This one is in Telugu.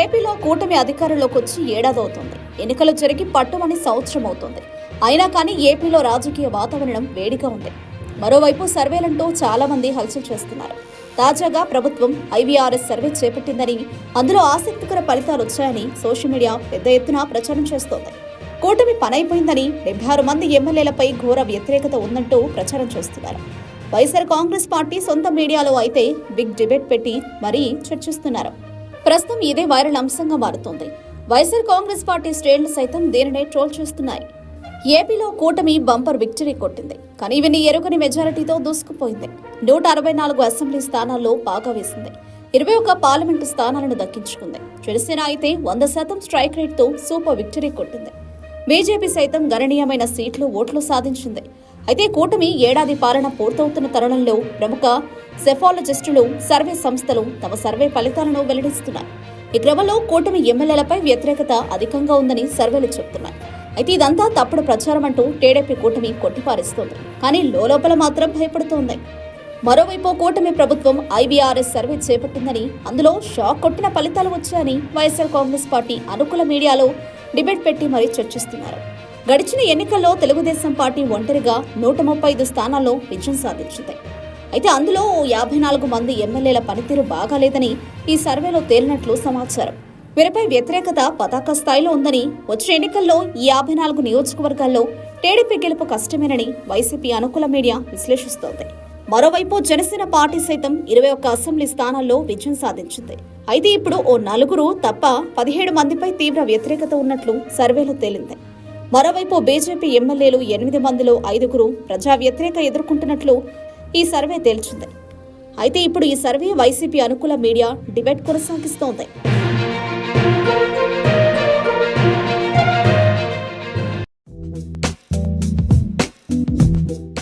ఏపీలో కూటమి అధికారంలోకి వచ్చి ఏడాదవుతుంది. ఎన్నికలు జరిగి పట్టుమని సంవత్సరం అవుతుంది అయినా కానీ ఏపీలో రాజకీయ వాతావరణం వేడిగా ఉంది. మరోవైపు సర్వేలంటూ చాలా మంది హల్చల్ చేస్తున్నారు. తాజాగా ప్రభుత్వం ఐవీఆర్ఎస్ సర్వే చేపట్టిందని అందులో ఆసక్తికర ఫలితాలు వచ్చాయని సోషల్ మీడియా పెద్ద ఎత్తున ప్రచారం చేస్తోంది. కూటమి పనైపోయిందని డెబ్బై ఆరు మంది ఎమ్మెల్యేలపై ఘోర వ్యతిరేకత ఉందంటూ ప్రచారం చేస్తున్నారు. వైఎస్ఆర్ కాంగ్రెస్ పార్టీ సొంత మీడియాలో అయితే బిగ్ డిబేట్ పెట్టి మరీ చర్చిస్తున్నారు. ప్రస్తుతం ఇదే వైరల్ అంశంగా మారుతోంది. వైఎస్ఆర్ కాంగ్రెస్ పార్టీ శ్రేణులు సైతం దీనినే ట్రోల్ చేస్తున్నాయి. ఏపీలో కూటమి బంపర్ విక్టరీ కొట్టింది. కానీ ఇవన్నీ ఎరుగని మెజారిటీతో దూసుకుపోయింది. నూట అరవై నాలుగు అసెంబ్లీ స్థానాల్లో బాగా వేసింది. ఇరవై ఒక్క పార్లమెంటు స్థానాలను దక్కించుకుంది. జనసేన అయితే వంద శాతం స్ట్రైక్ రేట్తో సూపర్ విక్టరీ కొట్టింది. బీజేపీ సైతం గణనీయమైన సీట్లు ఓట్లు సాధించింది. అయితే కూటమి ఏడాది పాలన పూర్తవుతున్న తరుణంలో ప్రముఖ సెఫాలజిస్టులు సర్వే సంస్థలు తమ సర్వే ఫలితాలను వెల్లడిస్తున్నాయి. ఈ క్రమంలో కూటమి ఎమ్మెల్యేలపై వ్యతిరేకత అధికంగా ఉందని సర్వేలు చెబుతున్నాయి. అయితే ఇదంతా తప్పుడు ప్రచారం అంటూ టీడీపీ కూటమి కొట్టిపారేస్తోంది. కానీ లోపల మాత్రం భయపడుతోంది. మరోవైపు కూటమి ప్రభుత్వం ఐబీఆర్ఎస్ సర్వే చేపట్టిందని అందులో షాక్ కొట్టిన ఫలితాలు వచ్చాయని వైఎస్ఆర్ కాంగ్రెస్ పార్టీ అనుకూల మీడియాలో డిబేట్ పెట్టి మరీ చర్చిస్తున్నారు. గడిచిన ఎన్నికల్లో తెలుగుదేశం పార్టీ ఒంటరిగా నూట ముప్పై ఐదు స్థానాల్లో విజయం సాధించింది. అయితే అందులో ఓ యాభై నాలుగు మంది ఎమ్మెల్యేల పనితీరు బాగాలేదని ఈ సర్వేలో తేలినట్లు సమాచారం. వీరిపై వ్యతిరేకత పతాక స్థాయిలో ఉందని వచ్చే ఎన్నికల్లో ఈ యాభై నాలుగు నియోజకవర్గాల్లో టీడీపీ గెలుపు కష్టమేనని వైసీపీ అనుకూల మీడియా విశ్లేషిస్తోంది. మరోవైపు జనసేన పార్టీ సైతం ఇరవై ఒక్క అసెంబ్లీ స్థానాల్లో విజయం సాధించింది. అయితే ఇప్పుడు ఓ నలుగురు తప్ప పదిహేడు మందిపై తీవ్ర వ్యతిరేకత ఉన్నట్లు సర్వేలో తేలింది. మరోవైపు బీజేపీ ఎమ్మెల్యేలు ఎనిమిది మందిలో ఐదుగురు ప్రజా వ్యతిరేక ఎదుర్కొంటున్నట్లు ఈ సర్వే తేల్చింది. అయితే ఇప్పుడు ఈ సర్వే వైసీపీ అనుకూల మీడియా డిబేట్ కొనసాగిస్తోంది.